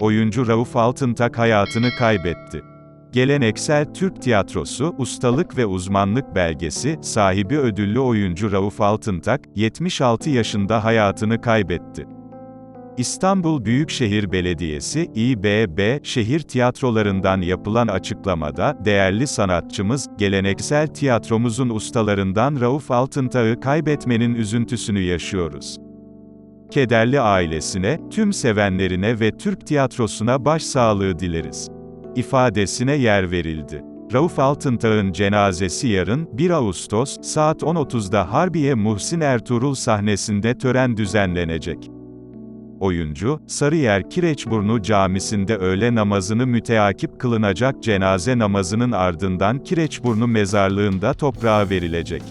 oyuncu Rauf Altıntak hayatını kaybetti. Geleneksel Türk tiyatrosu, ustalık ve uzmanlık belgesi, sahibi ödüllü oyuncu Rauf Altıntak, 76 yaşında hayatını kaybetti. İstanbul Büyükşehir Belediyesi, İBB, şehir tiyatrolarından yapılan açıklamada, değerli sanatçımız, geleneksel tiyatromuzun ustalarından Rauf Altıntak'ı kaybetmenin üzüntüsünü yaşıyoruz. Kederli ailesine, tüm sevenlerine ve Türk tiyatrosuna başsağlığı dileriz. ifadesine yer verildi. Rauf Altıntak'ın cenazesi yarın, 1 Ağustos, saat 10.30'da Harbiye Muhsin Ertuğrul sahnesinde tören düzenlenecek. Oyuncu, Sarıyer Kireçburnu Camisi'nde öğle namazını müteakip kılınacak cenaze namazının ardından Kireçburnu mezarlığında toprağa verilecek.